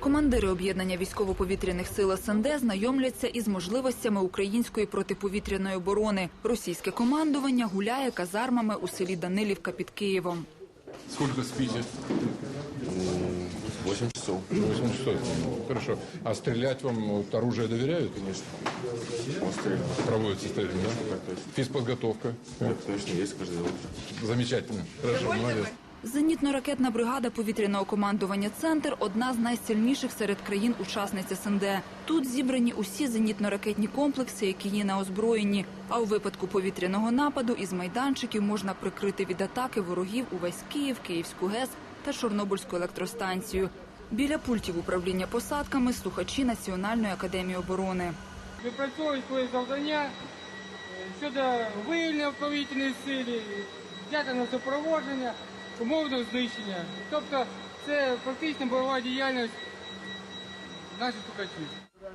Командири об'єднання військово-повітряних сил СНД знайомляться із можливостями української протиповітряної оборони. Російське командування гуляє казармами у селі Данилівка під Києвом. Сколько спите? 8 часов. 8 часов. Хорошо. А стрелять вам вот, оружие доверяют? Конечно. Он стрелял. Проводится стрельба, да? Так точно. Физподготовка. Так точно, есть утро. Замечательно. Хорошо, молодец. Зенітно-ракетна бригада повітряного командування Центр одна з найсильніших серед країн-учасниць СНД. Тут зібрані усі зенітно-ракетні комплекси, які є на озброєнні. А у випадку повітряного нападу із майданчиків можна прикрити від атаки ворогів увесь Київ, Київську ГЕС та Чорнобильську електростанцію. Біля пультів управління посадками слухачі Національної академії оборони. Відпрацьовують свої завдання е, щодо виявлення в повітряної силі, взяти на супроводження, умовного знищення. Тобто це фактично бойова діяльність наших слухачів.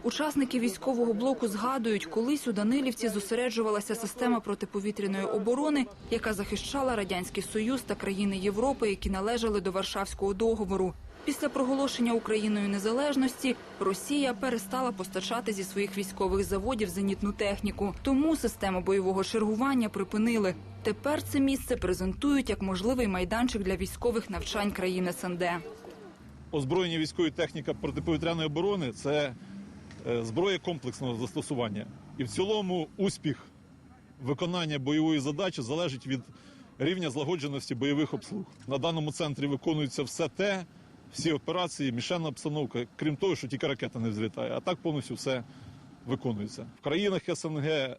Учасники військового блоку згадують, колись у Данилівці зосереджувалася система протиповітряної оборони, яка захищала радянський союз та країни Європи, які належали до Варшавського договору. Після проголошення Україною незалежності Росія перестала постачати зі своїх військових заводів зенітну техніку. Тому систему бойового чергування припинили. Тепер це місце презентують як можливий майданчик для військових навчань країн СНД. озброєння військової техніка протиповітряної оборони це е, зброя комплексного застосування. І в цілому успіх виконання бойової задачі залежить від рівня злагодженості бойових обслуг. На даному центрі виконується все те, всі операції, мішенна обстановка, крім того, що тільки ракета не взлітає, а так повністю все виконується. В країнах СНГ е,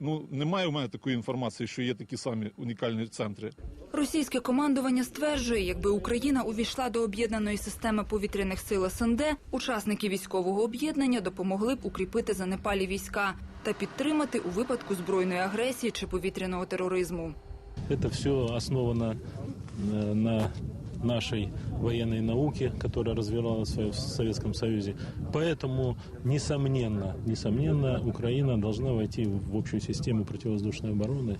ну, немає у мене такої інформації, що є такі самі унікальні центри. Російське командування стверджує, якби Україна увійшла до об'єднаної системи повітряних сил СНД, учасники військового об'єднання допомогли б укріпити занепалі війська та підтримати у випадку збройної агресії чи повітряного тероризму. Это все основано э, на нашей военной науке, которая развивалась в Советском Союзе. Поэтому, несомненно, несомненно, Украина должна войти в общую систему противовоздушной обороны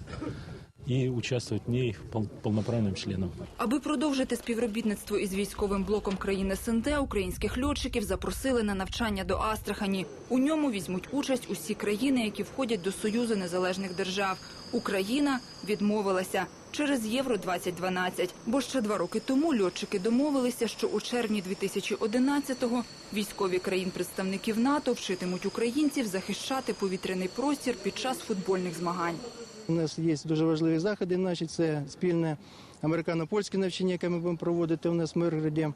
и участвовать в ней пол- полноправным членом. Аби продовжити співробітництво із військовим блоком країн СНД, українських льотчиків запросили на навчання до Астрахані. У ньому візьмуть участь усі країни, які входять до Союзу Незалежних Держав. Україна відмовилася через Євро 2012 Бо ще два роки тому льотчики домовилися, що у червні 2011-го військові країн-представників НАТО вчитимуть українців захищати повітряний простір під час футбольних змагань. У нас є дуже важливі заходи. Наші це спільне американо-польське навчання, яке ми будемо проводити у нас в Миргороді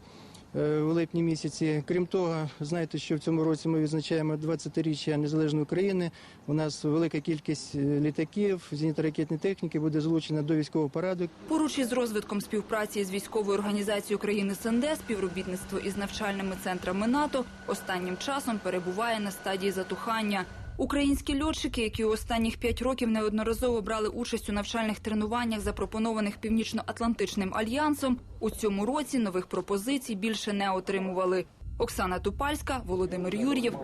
е, в липні місяці. Крім того, знаєте, що в цьому році ми відзначаємо 20-річчя незалежної України. У нас велика кількість е, літаків, зенітно-ракетної техніки буде залучена до військового параду. Поруч із розвитком співпраці з військовою організацією країни СНД, співробітництво із навчальними центрами НАТО останнім часом перебуває на стадії затухання. Українські льотчики, які останніх п'ять років неодноразово брали участь у навчальних тренуваннях, запропонованих Північно-Атлантичним альянсом, у цьому році нових пропозицій більше не отримували. Оксана Тупальська, Володимир Юр'єв.